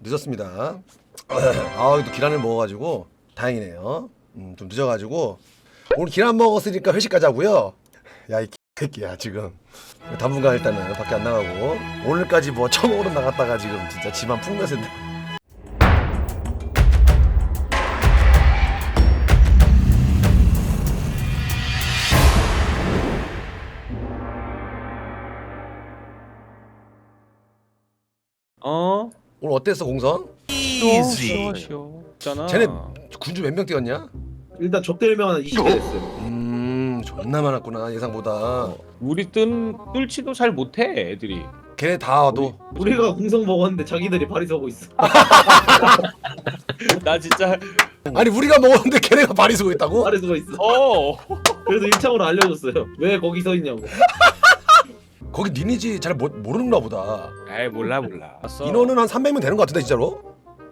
늦었습니다. 아, 또 계란을 먹어가지고 다행이네요. 음, 좀 늦어가지고 오늘 계란 먹었으니까 회식까지 하고요. 야, 이 새끼야 지금 당분간 일단은 밖에 안 나가고 오늘까지 뭐 처음으로 나갔다가 지금 진짜 집안 풍면세인데. 오늘 어땠어 공성? 쉬워 쉬워 있잖아 쟤네 군주 몇 명 뛰었냐? 일단 적대일명은 20개 됐어요. 음, 존나 많았구나 예상보다. 우리 뜬 뚫지도 잘 못해 애들이 걔네 다 와도 우리가 공성 먹었는데 자기들이 발이 서고 있어. 나 진짜 아니 우리가 먹었는데 걔네가 발이 쓰고 있다고? 발이 서고 있어. 어 그래서 1차으로 알려줬어요. 왜 거기 서 있냐고. 거기 니니지 잘 모, 모르는가 보다. 에이 몰라 몰라 인원은 한 300명 되는 것 같은데 진짜로?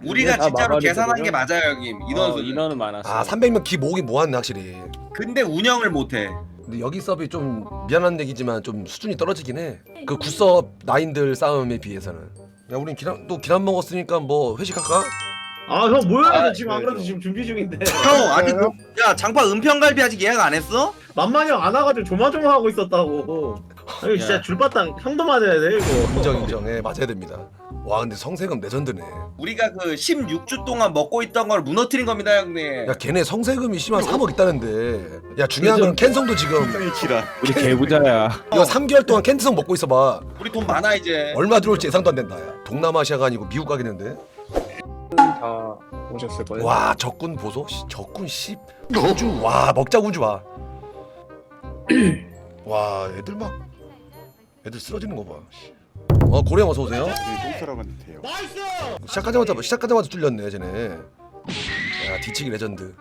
우리가 다 진짜로 마감이 계산한 게 되거든요. 맞아요 형님 인원 어, 수 인원은 많았어 아 300명 기 모으긴 모았네 확실히. 근데 운영을 못해 근데 여기 서브이 좀 미안한 얘기지만 좀 수준이 떨어지긴 해. 그 굿섭 나인들 싸움에 비해서는. 야 우린 기란 또 기란 먹었으니까 뭐 회식할까? 아 형 뭐야? 아, 나 지금 안 그래도. 지금 준비 중인데. 형 아직 그- 야 장파 은평갈비 아직 예약 안 했어? 만만히 형안 와가지고 조마조마하고 있었다고. 아니 진짜 야. 줄바탕 형도 맞아야 돼 이거. 인정 인정해 맞아야 됩니다. 와 근데 성세금 레전드네. 우리가 그 16주 동안 먹고 있던 걸 무너뜨린 겁니다 형님 야 걔네 성세금이 심한 3억 있다는데. 야 중요한 건 캔성도 지금 우리 개부자야 이거 3개월 동안 캔성 먹고 있어봐. 우리 돈 많아 이제 얼마 들어올지 예상도 안 된다. 야. 동남아시아가 아니고 미국 가겠는데. 다 오셨을 거예요. 와 적군 보소 씨, 적군 씨 우주 와 먹자 우주 와. 와 애들 막 애들 쓰러지는 거 봐. 씨. 어 고래형 어서 오세요. 똥사람 같아요. 시작하자마자 시작하자마자 뚫렸네 쟤네. 야 뒤치기 레전드.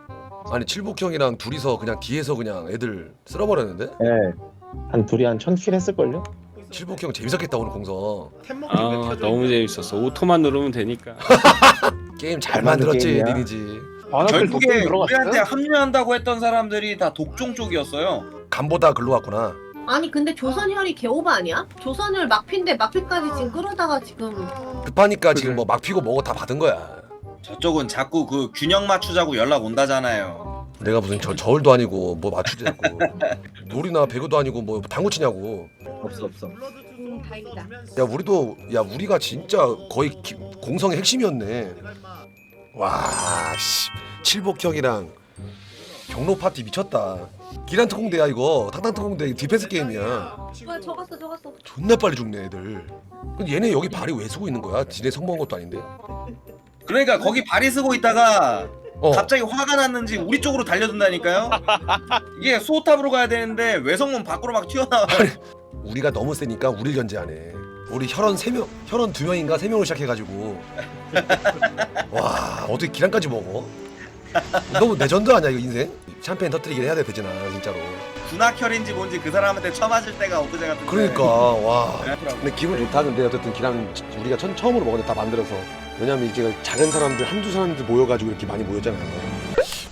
아니 칠복 형이랑 둘이서 그냥 뒤에서 그냥 애들 쓸어버렸는데? 네. 한 둘이 한 천 킬 했을걸요? 칠복 형 재밌었겠다 오늘 공성. 아 너무 재밌었어 오토만 누르면 되니까 게임 잘 만들었지 게임이야. 니니지. 결국에 우리한테 합류한다고 했던 사람들이 다 독종 쪽이었어요 간보다 글로 왔구나. 아니 근데 조선혈이 개오바 아니야? 조선혈 막피인데 막피까지 지금 끌어다가 지금 급하니까 지금 뭐 막 피고 뭐고 다 받은 거야. 저쪽은 자꾸 그 균형 맞추자고 연락 온다잖아요 내가 무슨 저 저울도 아니고 뭐 맞추자고 놀이나 배구도 아니고 뭐 당구 치냐고. 없어 없어. 음, 다행이다. 야 우리도 야 우리가 진짜 거의 기- 공성의 핵심이었네. 와씨. 칠복형이랑 경로 파티 미쳤다. 기란 특공대야 이거. 탕탕 특공대 디펜스 게임이야. 뭐야 적었어 적었어. 존나 빨리 죽네 애들. 근데 얘네 여기 발이 왜 쓰고 있는 거야? 지네 성공한 것도 아닌데. 그러니까 거기 발이 쓰고 있다가 어 갑자기 화가 났는지 우리 쪽으로 달려든다니까요 이게 수호탑으로 가야 되는데 외성문 밖으로 막 튀어나와 우리가 너무 세니까 우리 견제하네. 우리 혈원 세 명, 혈원 두 명인가 세 명으로 시작해가지고 와 어떻게 기란까지 먹어? 너무 레전드 아니야 이거 인생? 샴페인 터뜨리긴 해야 돼 되지나 진짜로. 군악혈인지 뭔지 그 사람한테 쳐맞을 때가 엊그제 같은데 그러니까 와. 네. 근데 기분 좋다 근데 어쨌든 기란 우리가 천, 처음으로 먹었는데 다 만들어서 왜냐면 이제 작은 사람들 한두 사람들 모여가지고 이렇게 많이 모였잖아요.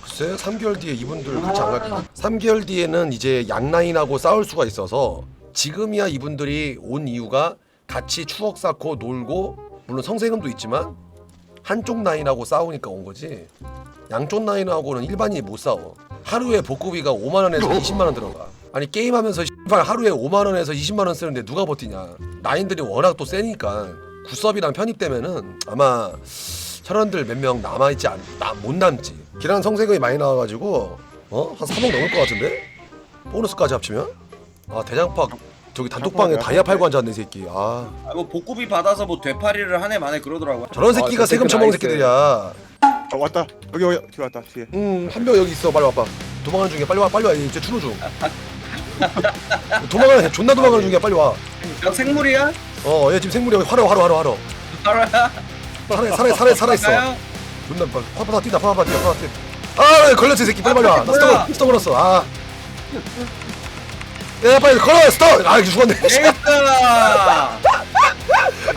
글쎄 3개월 뒤에 이분들 같이 안 갈까? 3개월 뒤에는 이제 양라인하고 싸울 수가 있어서 지금이야 이분들이 온 이유가 같이 추억 쌓고 놀고 물론 성세금도 있지만 한쪽 라인하고 싸우니까 온 거지. 양쪽 라인하고는 일반인이 못 싸워. 하루에 복구비가 5만 원에서 20만 원 들어가. 아니 게임하면서 하루에 5만 원에서 20만 원 쓰는데 누가 버티냐? 라인들이 워낙 또 세니까 구섭이랑 편입되면은 아마 혈원들 몇 명 남아있지 않, 나, 못 남지 기란 성세금이 많이 나와가지고 어? 한 3억 넘을 것 같은데? 보너스까지 합치면? 아 대장팍 저기 단톡방에 다이아 팔고 앉았네 이 새끼 아 아, 뭐 복구비 받아서 뭐 되팔이를 한 해 만에 그러더라고요 저런 새끼가 아, 세금 그 처먹는 나이스. 새끼들이야 어, 왔다. 여기 여기 뒤에 왔다. 뒤에. 응한 명 여기 있어 빨리 와봐 도망가는 중이야 빨리 와 빨리 와 이제 추노 중 도망가는 존나 도망가는 중이야 빨리 야, 생물이야? 지금 생물이 여기 화려 화려 화려 화려 알아야? 살아 살아 살아 살아 있어? 존나 빨리 파파다 뛴다 파파다 뛰어 파파다. 뛰어 아 걸렸지 이 새끼. 빨리 빨리 와 나 뭐야? 스톱 스톱 걸었어. 아. 야, 빨리 걸어 스톱! 아 이거 죽었네. 에이스다!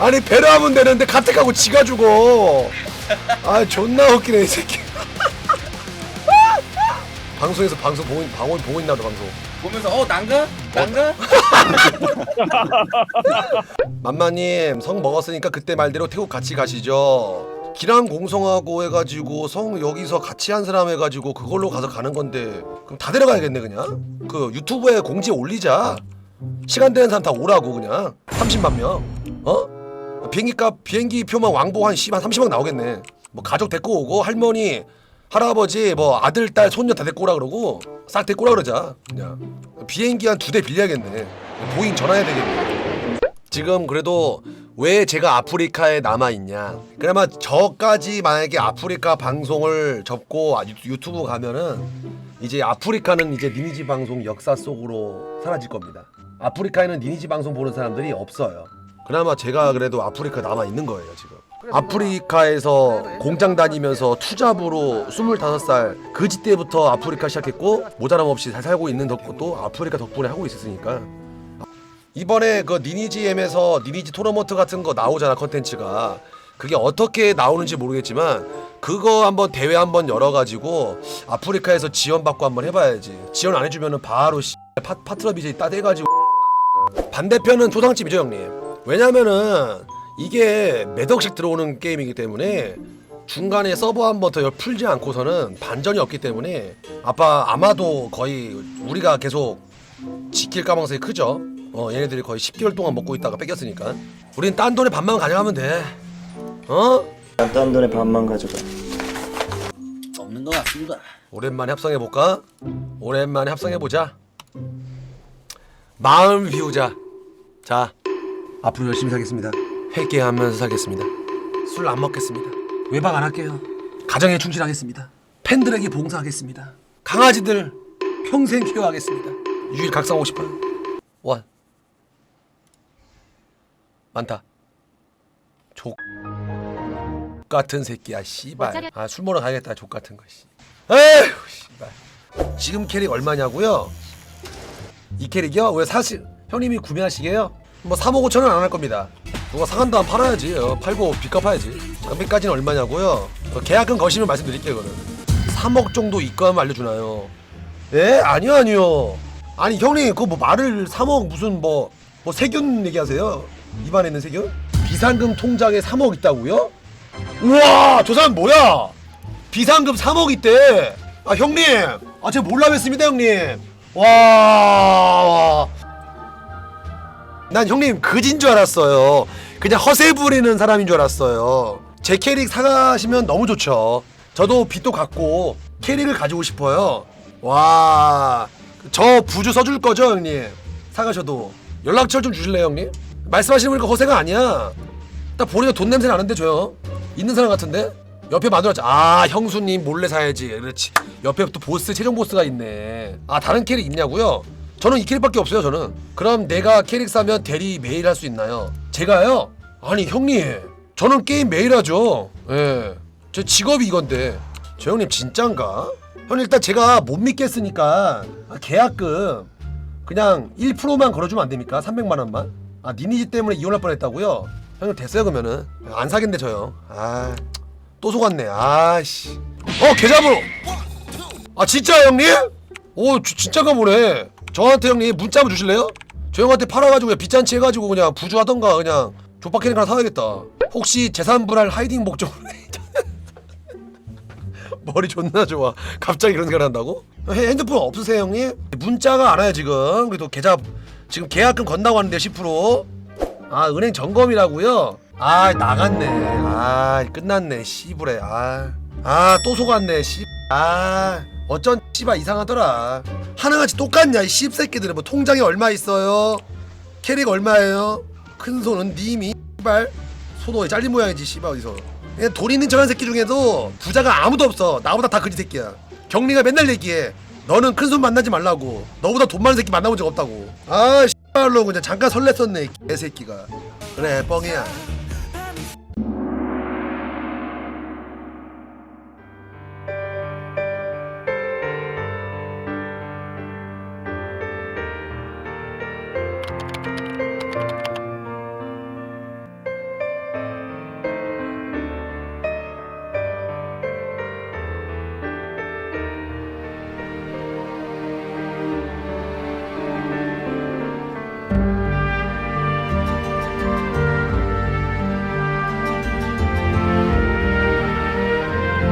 아니 배려하면 되는데 카택하고 지가 죽어. 아 존나 웃기네 이 새끼. 방송에서 방송 보고 있- 방송 보고 있나 봐 방송 보면서 어 난가? 난가? 맘마님 성 먹었으니까 그때 말대로 태국 같이 가시죠. 기란 공성하고 해가지고 성 여기서 같이 한 사람 해가지고 그걸로 가서 가는 건데 그럼 다 데려가야겠네 그냥? 그 유튜브에 공지 올리자. 시간 되는 사람 다 오라고 그냥. 30만 명. 어? 비행기 값 비행기 표만 왕복 한 10, 한 30만 나오겠네. 뭐 가족 데리고 오고 할머니 할아버지 뭐 아들 딸 손녀 다 데리고 오라 그러고 싹 오라 그러자 그냥 비행기 한 두 대 빌려야겠네 보잉 전화해야 되겠네 지금 그래도 왜 제가 아프리카에 남아 있냐? 그나마 저까지 만약에 아프리카 방송을 접고 유튜브 가면은 이제 아프리카는 이제 니니지 방송 역사 속으로 사라질 겁니다. 아프리카에는 니니지 방송 보는 사람들이 없어요. 그나마 제가 그래도 아프리카 남아 있는 거예요 지금. 아프리카에서 공장 다니면서 투잡으로 25살 그지 때부터 아프리카 시작했고 모자람 없이 잘 살고 있는 덕분도 아프리카 덕분에 하고 있었으니까. 이번에 그 니니지엠에서 니니지 토너먼트 같은 거 나오잖아 컨텐츠가. 그게 어떻게 나오는지 모르겠지만 그거 한번 대회 한번 열어가지고 아프리카에서 지원받고 한번 해봐야지. 지원 안 해주면은 바로 씨, 파, 파트너 BJ 따대가지고. 반대편은 초상집이죠 형님. 왜냐면은 이게 몇 억씩 들어오는 게임이기 때문에 중간에 서버 한번 더 풀지 않고서는 반전이 없기 때문에 아빠 아마도 거의 우리가 계속 지킬 가망성이 크죠. 어 얘네들이 거의 10개월 동안 먹고 있다가 뺏겼으니까. 우린 딴 돈에 반만 가져가면 돼. 어? 딴 돈에 반만 가져가. 없는 것 같습니다. 오랜만에 합성해 볼까? 오랜만에 합성해 보자. 마음 비우자. 자, 앞으로 열심히 살겠습니다. 회개하면서 살겠습니다. 술 안 먹겠습니다. 외박 안 할게요. 가정에 충실하겠습니다. 팬들에게 봉사하겠습니다. 강아지들 평생 케어하겠습니다. 유일 각성하고 싶어요. 원. 많다. 족 같은 새끼야 씨발. 아 술 먹으러 가야겠다 족 같은 거 씨. 에휴 씨발. 지금 캐릭 얼마냐고요? 이 캐릭이요? 왜 사실 형님이 구매하시게요? 뭐 3억 5천 원 안 할 겁니다. 누가 사간 다음 팔아야지. 어, 팔고 빚 갚아야지. 장비까지는 얼마냐고요? 어, 계약금 거시면 말씀드릴게요. 그거는 3억 정도 입금하면 알려주나요? 예? 아니요 아니요. 아니 형님 그거 뭐 말을 3억 무슨 뭐 뭐 세균 얘기하세요? 입안에 있는 세균? 비상금 통장에 3억 있다고요? 우와 저 사람 뭐야? 비상금 3억 있대. 아 형님, 아 제가 몰라 뵀습니다 형님. 와, 난 형님 그진 줄 알았어요. 그냥 허세 부리는 사람인 줄 알았어요. 제 캐릭 사가시면 너무 좋죠. 저도 빚도 갚고 캐릭을 가지고 싶어요. 와, 저 부주 써줄 거죠 형님? 사가셔도 연락처 좀 주실래요 형님? 말씀하시는 거니까 허세가 아니야. 딱 보니까 돈 냄새 나는데 저요. 있는 사람 같은데? 옆에 만들었지. 아 형수님 몰래 사야지. 그렇지. 옆에 또 보스 최종 보스가 있네. 아 다른 캐릭 있냐고요? 저는 이 캐릭밖에 없어요. 저는. 그럼 내가 캐릭 사면 대리 매일 할 수 있나요? 제가요? 아니 형님, 저는 게임 매일 하죠. 예. 제 직업이 이건데. 저 형님 진짠가? 형 일단 제가 못 믿겠으니까 아, 계약금 그냥 1%만 걸어주면 안 됩니까? 300만 원만? 아 니니지 때문에 이혼할 뻔했다고요? 형님 됐어요 그러면은 안 사겠네 저요. 아. 또 속았네. 아씨. 어 계좌번호. 아 진짜 형님? 오 주- 진짜가 보네. 저한테 형님 문자 한번 주실래요? 저 형한테 팔아가지고 그냥 빚잔치 해가지고 그냥 부주하던가 그냥 족박 캐릭 하나 사야겠다. 혹시 재산 분할 하이딩 목적으로 머리 존나 좋아. 갑자기 그런 생각을 한다고? 헤- 핸드폰 없으세요 형님? 문자가 안 와요 지금. 그래도 계좌 지금 계약금 건다고 하는데 10%. 아 은행 점검이라고요? 아 나갔네 아 끝났네 씨부레 아아 또 속았네 씨아 어쩐 씨발 이상하더라 하나같이 똑같냐 이 씹새끼들은. 뭐 통장에 얼마 있어요? 캐릭 얼마예요? 큰 손은 님이 씨발. 소도 잘린 모양이지 씨발 어디서. 그냥 돈 있는 저런 새끼 중에도 부자가 아무도 없어. 나보다 다 그지 새끼야. 경리가 맨날 얘기해. 너는 큰 손 만나지 말라고. 너보다 돈 많은 새끼 만나본 적 없다고. 아 씨발로 그냥 잠깐 설렜었네 이 개새끼가. 그래 뻥이야